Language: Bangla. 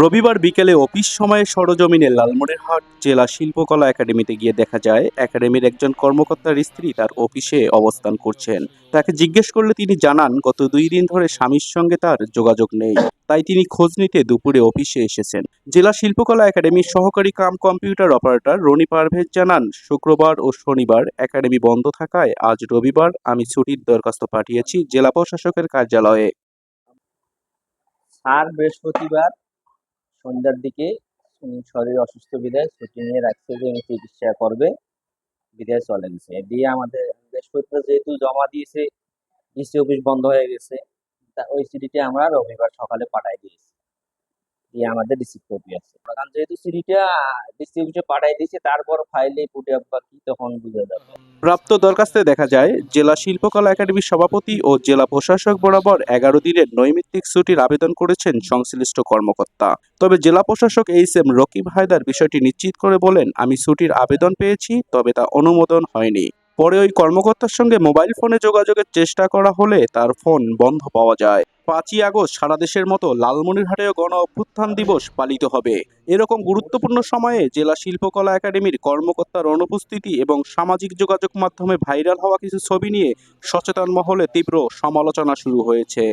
রবিবার বিকেলে অফিস সময়ে সরজমিনে লালমনিরহাট জেলা শিল্পকলা একাডেমিতে গিয়ে দেখা যায়, একাডেমির একজন কর্মকর্তার স্ত্রী তার অফিসে অবস্থান করছেন। তাকে জিজ্ঞেস করলে তিনি জানান, গত দুই দিন ধরে স্বামীর সঙ্গে তার যোগাযোগ নেই। তাই তিনি খোঁজ নিতে দুপুরে অফিসে এসেছেন। জেলা শিল্পকলা একাডেমির সহকারী cum computer operator Roni Parvez জানান, শুক্রবার ও শনিবার একাডেমি বন্ধ থাকায় আজ রবিবার আমি ছুটির দরখাস্ত পাঠিয়েছি জেলা প্রশাসকের কার্যালয়ে। আর বৃহস্পতিবার সন্ধ্যার দিকে শরীর অসুস্থ, বিদায়। ছুটি নিয়ে রাখছে যে উনি চিকিৎসা করবে, বিদায় চলে গেছে। দিয়ে আমাদের বৃহস্পতিবার যেহেতু জমা দিয়েছে ডিসি অফিস বন্ধ হয়ে গেছে, তা ওই সিটিতে আমরা রবিবার সকালে পাঠাই দিয়েছি। দিয়ে আমাদের রিসিভ কপি আছে কারণ যেহেতু সিডিটা ডিসি পাঠাই দিয়েছে, তারপর ফাইলে পুটে বা কি তখন বুঝে যাবে। প্রাপ্ত দরখাস্তে দেখা যায়, জেলা শিল্পকলা একাডেমির সভাপতি ও জেলা প্রশাসক বরাবর এগারো দিনের নৈমিত্তিক ছুটির আবেদন করেছেন সংশ্লিষ্ট কর্মকর্তা। তবে জেলা প্রশাসক এইচ এম রকিব হায়দার বিষয়টি নিশ্চিত করে বলেন, আমি ছুটির আবেদন পেয়েছি, তবে তা অনুমোদন হয়নি। পরে ওই কর্মকর্তার সঙ্গে মোবাইল ফোনে যোগাযোগের চেষ্টা করা হলে তার ফোন বন্ধ পাওয়া যায়। পাঁচই আগস্ট সারা দেশের মতো লালমনিরহাটেও গণ অভ্যুত্থান দিবস পালিত হবে। এরকম গুরুত্বপূর্ণ সময়ে জেলা শিল্পকলা একাডেমির কর্মকর্তার অনুপস্থিতি এবং সামাজিক যোগাযোগ মাধ্যমে ভাইরাল হওয়া কিছু ছবি নিয়ে সচেতন মহলে তীব্র সমালোচনা শুরু হয়েছে।